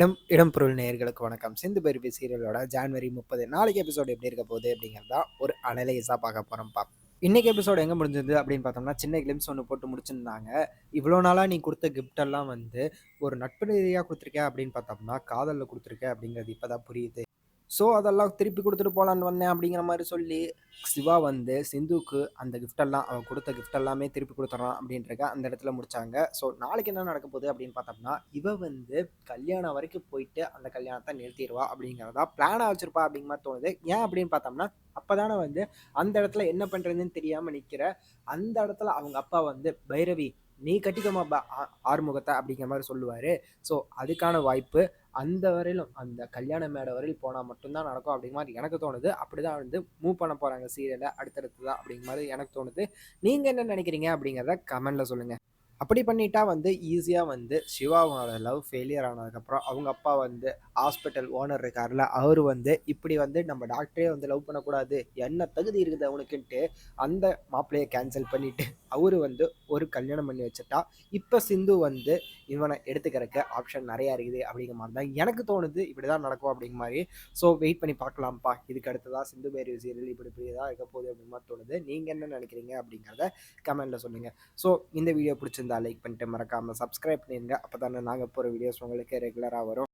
இடம் இடம்பொருள் நேயர்களுக்கு வணக்கம். சிந்து பெருவி சீரியலோட ஜான்வரி முப்பது. நாளைக்கு எபிசோடு எப்படி இருக்க போகுது அப்படிங்கிறது தான் ஒரு அனலைஸாக பார்க்க போகிறோம்ப்பா இன்னைக்கு எபிசோடு எங்கே முடிஞ்சது அப்படின்னு பார்த்தோம்னா சின்ன கிளிம்ஸ் ஒன்று போட்டு முடிச்சிருந்தாங்க. இவ்வளோ நாளாக நீ கொடுத்த கிஃப்டெல்லாம் எல்லாம் வந்து ஒரு நட்பு ரீதியாக கொடுத்துருக்க அப்படின்னு பார்த்தோம்னா காதலில் கொடுத்துருக்க அப்படிங்கிறது இப்போ தான் புரியுது. ஸோ அதெல்லாம் திருப்பி கொடுத்துட்டு போகலான்னு வந்தேன் அப்படிங்கிற மாதிரி சொல்லி சிவா வந்து சிந்துக்கு அந்த கிஃப்டெல்லாம் அவன் கொடுத்த கிஃப்ட் எல்லாமே திருப்பி கொடுத்துட்றான் அப்படின்றக்க அந்த இடத்துல முடிச்சாங்க. ஸோ நாளைக்கு என்ன நடக்க போகுது அப்படின்னு பார்த்தோம்னா இவ வந்து கல்யாணம் வரைக்கும் போயிட்டு அந்த கல்யாணத்தை நிறுத்திடுவா அப்படிங்கிறதா பிளானாக வச்சிருப்பா அப்படிங்கிற மாதிரி தோணுது. ஏன் அப்படின்னு பார்த்தோம்னா அப்போதானே வந்து அந்த இடத்துல என்ன பண்ணுறதுன்னு தெரியாமல் நிற்கிற அந்த இடத்துல அவங்க அப்பா வந்து பைரவி நீ கட்டிக்கோமா ஆ- ஆறுமுகத்தை அப்படிங்கிற மாதிரி சொல்லுவார். ஸோ அதுக்கான வாய்ப்பு அந்த வரையிலும் அந்த கல்யாண மேடை வரையில் போனால் மட்டும்தான் நடக்கும் அப்படிங்கிற மாதிரி எனக்கு தோணுது. அப்படி தான் வந்து மூவ் பண்ண போகிறாங்க சீரியலை அடுத்தடுத்து தான் அப்படிங்கிற மாதிரி எனக்கு தோணுது. நீங்கள் என்ன நினைக்கிறீங்க அப்படிங்கிறத கமெண்டில் சொல்லுங்கள் அப்படி பண்ணிட்டா வந்து ஈஸியாக வந்து சிவாவோட லவ் ஃபெயிலியர் ஆனதுக்கப்புறம் அவங்க அப்பா வந்து ஹாஸ்பிட்டல் ஓனர் இருக்கார்ல அவர் வந்து இப்படி வந்து நம்ம டாக்டரே வந்து லவ் பண்ணக்கூடாது என்ன தகுதி இருக்குது அவனுக்குன்ட்டு அந்த மாப்பிள்ளையை கேன்சல் பண்ணிட்டு அவர் வந்து ஒரு கல்யாணம் பண்ணி வச்சுட்டா. இப்போ சிந்து வந்து இவனை எடுத்துக்கிறக்க ஆப்ஷன் நிறையா இருக்குது அப்படிங்கிற மாதிரி தான் எனக்கு தோணுது. இப்படி தான் நடக்கும் அப்படிங்கிற மாதிரி. ஸோ வெயிட் பண்ணி பார்க்கலாம்ப்பா. இதுக்கு அடுத்ததாக சிந்து மேரி சீரியல் இப்படி இப்படி தான் இருக்க போகுது அப்படிங்கிற மாதிரி தோணுது. நீங்கள் என்ன நினைக்கிறீங்க அப்படிங்கிறத கமெண்ட்டில் சொல்லுங்கள் ஸோ இந்த வீடியோ பிடிச்சிருந்தா லைக் பண்ணிட்டு மறக்காமல் சப்ஸ்கிரைப் பண்ணிடுங்க அப்போ தானே நாங்கள் போகிற வீடியோஸ் உங்களுக்கு ரெகுலராக வரும்.